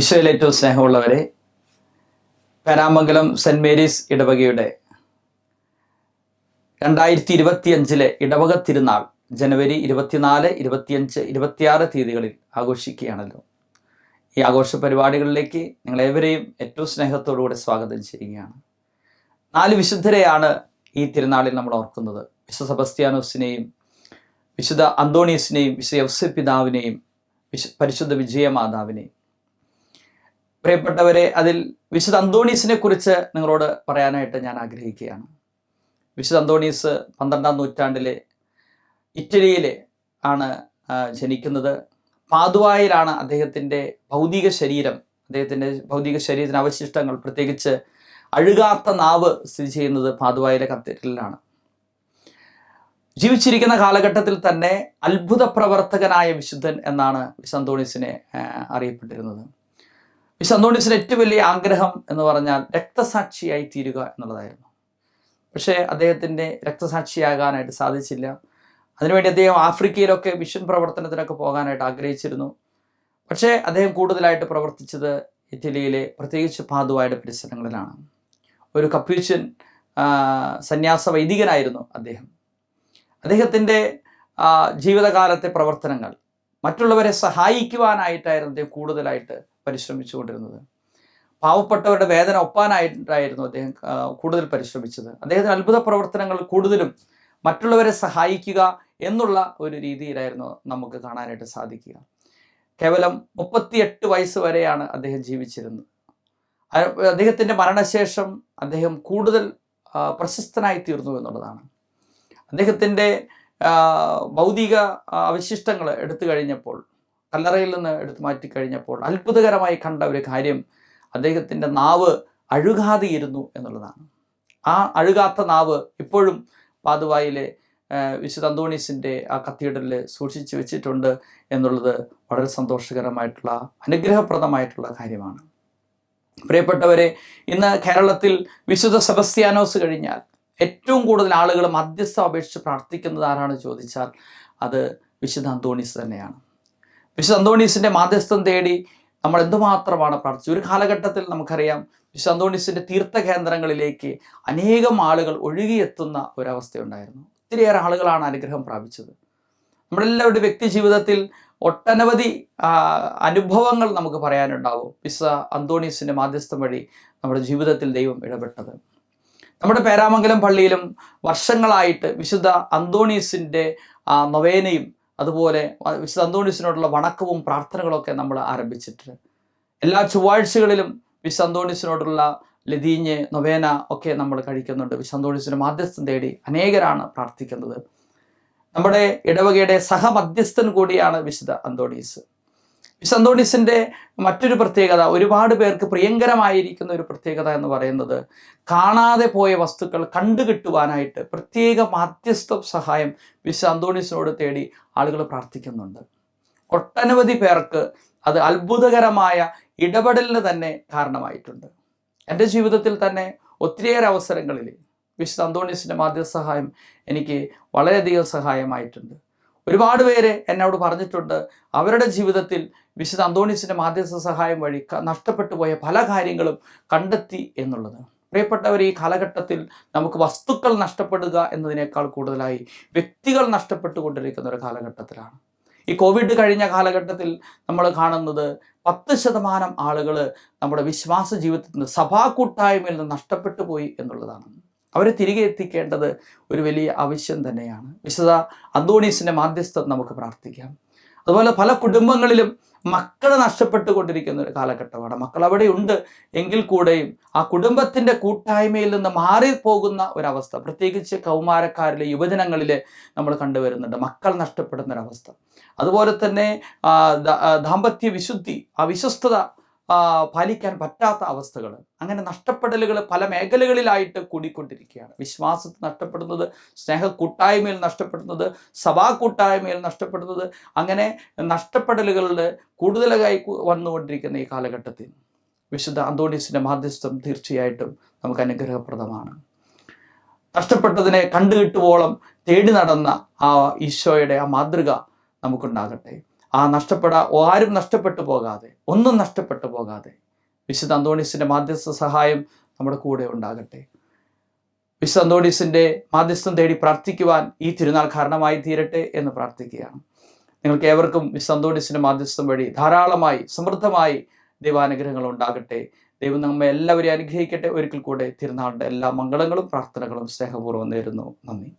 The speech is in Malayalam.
ഈശോയിൽ ഏറ്റവും സ്നേഹമുള്ളവരെ പേരാമംഗലം സെന്റ് മേരീസ് ഇടവകയുടെ രണ്ടായിരത്തി ഇരുപത്തിയഞ്ചിലെ ഇടവക തിരുനാൾ ജനുവരി ഇരുപത്തിനാല് ഇരുപത്തിയഞ്ച് ഇരുപത്തിയാറ് തീയതികളിൽ ആഘോഷിക്കുകയാണല്ലോ. ഈ ആഘോഷ പരിപാടികളിലേക്ക് നിങ്ങളേവരെയും ഏറ്റവും സ്നേഹത്തോടുകൂടെ സ്വാഗതം ചെയ്യുകയാണ്. നാല് വിശുദ്ധരെയാണ് ഈ തിരുനാളിൽ നമ്മൾ ഓർക്കുന്നത്. വിശുദ്ധ സെബസ്ത്യാനോസിനെയും വിശുദ്ധ അന്തോണീസിനെയും വിശുദ്ധ യൗസ പിതാവിനെയും വിശു പരിശുദ്ധ വിജയമാതാവിനെയും. പ്രിയപ്പെട്ടവരെ അതിൽ വിശുദ്ധ അന്തോണീസിനെ കുറിച്ച് നിങ്ങളോട് പറയാനായിട്ട് ഞാൻ ആഗ്രഹിക്കുകയാണ്. വിശുദ്ധ അന്തോണീസ് പന്ത്രണ്ടാം നൂറ്റാണ്ടിലെ ഇറ്റലിയിലെ ആണ് ജനിക്കുന്നത്. പാതുവായിലാണ് അദ്ദേഹത്തിന്റെ ഭൗതിക ശരീരം അദ്ദേഹത്തിന്റെ ഭൗതിക ശരീരത്തിന് അവശിഷ്ടങ്ങൾ പ്രത്യേകിച്ച് അഴുകാത്ത നാവ് സ്ഥിതി ചെയ്യുന്നത് പാതുവായിലെ കത്തീഡ്രലിലാണ്. ജീവിച്ചിരിക്കുന്ന കാലഘട്ടത്തിൽ തന്നെ അത്ഭുത പ്രവർത്തകനായ വിശുദ്ധൻ എന്നാണ് വിശുദ്ധ അന്തോണീസിനെ അറിയപ്പെട്ടിരുന്നത്. വിശുദ്ധ അന്തോണീസിന്റെ ഏറ്റവും വലിയ ആഗ്രഹം എന്ന് പറഞ്ഞാൽ രക്തസാക്ഷിയായി തീരുക എന്നുള്ളതായിരുന്നു. പക്ഷേ അദ്ദേഹത്തിന്റെ രക്തസാക്ഷിയാകാനായിട്ട് സാധിച്ചില്ല. അതിനുവേണ്ടി അദ്ദേഹം ആഫ്രിക്കയിലൊക്കെ മിഷൻ പ്രവർത്തനത്തിനൊക്കെ പോകാനായിട്ട് ആഗ്രഹിച്ചിരുന്നു. പക്ഷേ അദ്ദേഹം കൂടുതലായിട്ട് പ്രവർത്തിച്ചത് ഇറ്റലിയിലെ പ്രത്യേകിച്ച് പാതുവായുടെ പരിസരങ്ങളിലാണ്. ഒരു കപ്യൂച്ചൻ സന്യാസ വൈദികനായിരുന്നു അദ്ദേഹം. അദ്ദേഹത്തിന്റെ ജീവിതകാലത്തെ പ്രവർത്തനങ്ങൾ മറ്റുള്ളവരെ സഹായിക്കുവാനായിട്ടായിരുന്നു അദ്ദേഹം കൂടുതലായിട്ട് പരിശ്രമിച്ചുകൊണ്ടിരുന്നത്. പാവപ്പെട്ടവരുടെ വേദന ഒപ്പാനായിട്ടായിരുന്നു അദ്ദേഹം കൂടുതൽ പരിശ്രമിച്ചത്. അദ്ദേഹത്തിന് അത്ഭുത പ്രവർത്തനങ്ങൾ കൂടുതലും മറ്റുള്ളവരെ സഹായിക്കുക എന്നുള്ള ഒരു രീതിയിലായിരുന്നു നമുക്ക് കാണാനായിട്ട് സാധിക്കുക. കേവലം മുപ്പത്തിയെട്ട് വയസ്സ് വരെയാണ് അദ്ദേഹം ജീവിച്ചിരുന്നത്. അദ്ദേഹത്തിന്റെ മരണശേഷം അദ്ദേഹം കൂടുതൽ പ്രശസ്തനായി തീർന്നു എന്നുള്ളതാണ്. അദ്ദേഹത്തിന്റെ ഭൗതിക അവശിഷ്ടങ്ങൾ എടുത്തു കഴിഞ്ഞപ്പോൾ കല്ലറയിൽ നിന്ന് എടുത്തു മാറ്റി കഴിഞ്ഞപ്പോൾ അത്ഭുതകരമായി കണ്ട ഒരു കാര്യം അദ്ദേഹത്തിന്റെ നാവ് അഴുകാതെയിരുന്നു എന്നുള്ളതാണ്. ആ അഴുകാത്ത നാവ് ഇപ്പോഴും പാതുവായിലെ വിശുദ്ധ അന്തോണീസിന്റെ ആ കത്തീഡ്രലിൽ സൂക്ഷിച്ചു വെച്ചിട്ടുണ്ട് എന്നുള്ളത് വളരെ സന്തോഷകരമായിട്ടുള്ള അനുഗ്രഹപ്രദമായിട്ടുള്ള കാര്യമാണ്. പ്രിയപ്പെട്ടവരെ ഇന്ന് കേരളത്തിൽ വിശുദ്ധ സെബസ്ത്യാനോസ് കഴിഞ്ഞാൽ ഏറ്റവും കൂടുതൽ ആളുകൾ മധ്യസ്ഥ അപേക്ഷിച്ച് പ്രാർത്ഥിക്കുന്നത് ആരാണ് ചോദിച്ചാൽ അത് വിശുദ്ധ അന്തോണീസ് തന്നെയാണ്. വിശുദ്ധ അന്തോണീസിന്റെ മാധ്യസ്ഥം തേടി നമ്മൾ എന്തുമാത്രമാണ് പ്രാർത്ഥിച്ചത്? ഒരു കാലഘട്ടത്തിൽ നമുക്കറിയാം വിശുദ്ധ അന്തോണീസിന്റെ തീർത്ഥ കേന്ദ്രങ്ങളിലേക്ക് അനേകം ആളുകൾ ഒഴുകിയെത്തുന്ന ഒരവസ്ഥയുണ്ടായിരുന്നു. ഒത്തിരിയേറെ ആളുകളാണ് അനുഗ്രഹം പ്രാപിച്ചത്. നമ്മുടെ എല്ലാവരുടെ വ്യക്തി ജീവിതത്തിൽ ഒട്ടനവധി അനുഭവങ്ങൾ നമുക്ക് പറയാനുണ്ടാവും. പിസ അന്തോണീസിന്റെ മാധ്യസ്ഥം വഴി നമ്മുടെ ജീവിതത്തിൽ ദൈവം ഇടപെട്ടത്. നമ്മുടെ പേരാമംഗലം പള്ളിയിലും വർഷങ്ങളായിട്ട് വിശുദ്ധ അന്തോണീസിന്റെ നൊവേനയും അതുപോലെ വിശുദ്ധ അന്തോണീസിനോടുള്ള വണക്കവും പ്രാർത്ഥനകളൊക്കെ നമ്മൾ ആരംഭിച്ചിട്ടുണ്ട് എല്ലാ ചൊവ്വാഴ്ചകളിലും വിശുദ്ധ അന്തോണീസിനോടുള്ള ലതീഞ്ഞ് നൊവേന ഒക്കെ നമ്മൾ കഴിക്കുന്നുണ്ട്. വിശുദ്ധ അന്തോണീസിന് മാധ്യസ്ഥം തേടി അനേകരാണ് പ്രാർത്ഥിക്കുന്നത്. നമ്മുടെ ഇടവകയുടെ സഹമധ്യസ്ഥൻ കൂടിയാണ് വിശുദ്ധ അന്തോണീസ്. വിശുദ്ധ അന്തോണീസിന്റെ മറ്റൊരു പ്രത്യേകത ഒരുപാട് പേർക്ക് പ്രിയങ്കരമായിരിക്കുന്ന ഒരു പ്രത്യേകത എന്ന് പറയുന്നത് കാണാതെ പോയ വസ്തുക്കൾ കണ്ടുകിട്ടുവാനായിട്ട് പ്രത്യേക മാധ്യസ്ഥ സഹായം വിശുദ്ധ അന്തോണിസിനോട് തേടി ആളുകൾ പ്രാർത്ഥിക്കുന്നുണ്ട്. ഒട്ടനവധി പേർക്ക് അത് അത്ഭുതകരമായ ഇടപെടലിന് തന്നെ കാരണമായിട്ടുണ്ട്. എന്റെ ജീവിതത്തിൽ തന്നെ ഒത്തിരിയേറെ അവസരങ്ങളിൽ വിശുദ്ധ അന്തോണീസിന്റെ മാധ്യസ്ഥ സഹായം എനിക്ക് വളരെയധികം സഹായമായിട്ടുണ്ട്. ഒരുപാട് പേര് എന്നോട് പറഞ്ഞിട്ടുണ്ട്. അവരുടെ ജീവിതത്തിൽ വിശുദ്ധ അന്തോണീസിന്റെ മാധ്യസ്ഥ സഹായം വഴി നഷ്ടപ്പെട്ടു പോയ പല കാര്യങ്ങളും കണ്ടെത്തി എന്നുള്ളത്. പ്രിയപ്പെട്ടവർ ഈ കാലഘട്ടത്തിൽ നമുക്ക് വസ്തുക്കൾ നഷ്ടപ്പെടുക എന്നതിനേക്കാൾ കൂടുതലായി വ്യക്തികൾ നഷ്ടപ്പെട്ടുകൊണ്ടിരിക്കുന്ന ഒരു കാലഘട്ടത്തിലാണ്. ഈ കോവിഡ് കഴിഞ്ഞ കാലഘട്ടത്തിൽ നമ്മൾ കാണുന്നത് പത്ത് ശതമാനം ആളുകൾ നമ്മുടെ വിശ്വാസ ജീവിതത്തിൽ നിന്ന് സഭാ കൂട്ടായ്മയിൽ നിന്ന് നഷ്ടപ്പെട്ടു പോയി എന്നുള്ളതാണ്. അവരെ തിരികെ എത്തിക്കേണ്ടത് ഒരു വലിയ ആവശ്യം തന്നെയാണ്. വിശുദ്ധ അന്തോണീസിന്റെ മാധ്യസ്ഥം നമുക്ക് പ്രാർത്ഥിക്കാം. അതുപോലെ പല കുടുംബങ്ങളിലും മക്കൾ നഷ്ടപ്പെട്ടുകൊണ്ടിരിക്കുന്ന ഒരു കാലഘട്ടമാണ്. മക്കൾ അവിടെ ഉണ്ട് എങ്കിൽ കൂടെയും ആ കുടുംബത്തിന്റെ കൂട്ടായ്മയിൽ നിന്ന് മാറിപ്പോകുന്ന ഒരവസ്ഥ പ്രത്യേകിച്ച് കൗമാരക്കാരിലെ യുവജനങ്ങളിൽ നമ്മൾ കണ്ടുവരുന്നുണ്ട്. മക്കൾ നഷ്ടപ്പെടുന്ന ഒരവസ്ഥ. അതുപോലെ തന്നെ ദാമ്പത്യ വിശുദ്ധി ആ വിശ്വസ്തത പാലിക്കാൻ പറ്റാത്ത അവസ്ഥകൾ അങ്ങനെ നഷ്ടപ്പെടലുകൾ പല മേഖലകളിലായിട്ട് കൂടിക്കൊണ്ടിരിക്കുകയാണ്. വിശ്വാസത്തിൽ നഷ്ടപ്പെടുന്നത് സ്നേഹ കൂട്ടായ്മയിൽ നഷ്ടപ്പെടുന്നത് സഭാ കൂട്ടായ്മയിൽ നഷ്ടപ്പെടുന്നത് അങ്ങനെ നഷ്ടപ്പെടലുകളുടെ കൂടുതലായി വന്നുകൊണ്ടിരിക്കുന്ന ഈ കാലഘട്ടത്തിൽ. വിശുദ്ധ അന്തോണീസിന്റെ മാധ്യസ്ഥം തീർച്ചയായിട്ടും നമുക്ക് അനുഗ്രഹപ്രദമാണ്. നഷ്ടപ്പെട്ടതിനെ കണ്ടുകിട്ടുവോളം തേടി നടന്ന ആ ഈശോയുടെ ആ മാതൃക നമുക്കുണ്ടാകട്ടെ. ആ നഷ്ടപ്പെടാ ആരും നഷ്ടപ്പെട്ടു പോകാതെ ഒന്നും നഷ്ടപ്പെട്ടു പോകാതെ വിശുദ്ധ അന്തോണീസിന്റെ മാധ്യസ്ഥ സഹായം നമ്മുടെ കൂടെ ഉണ്ടാകട്ടെ. വിശുദ്ധ അന്തോണീസിന്റെ മാധ്യസ്ഥം തേടി പ്രാർത്ഥിക്കുവാൻ ഈ തിരുനാൾ കാരണമായി തീരട്ടെ എന്ന് പ്രാർത്ഥിക്കുകയാണ്. നിങ്ങൾക്ക് ഏവർക്കും വിശുദ്ധ അന്തോണീസിന്റെ മാധ്യസ്ഥം വഴി ധാരാളമായി സമൃദ്ധമായി ദൈവാനുഗ്രഹങ്ങൾ ഉണ്ടാകട്ടെ. ദൈവം നമ്മെ എല്ലാവരെയും അനുഗ്രഹിക്കട്ടെ. ഒരിക്കൽ കൂടെ തിരുനാളിന്റെ എല്ലാ മംഗളങ്ങളും പ്രാർത്ഥനകളും സ്നേഹപൂർവം നേരുന്നു. നന്ദി.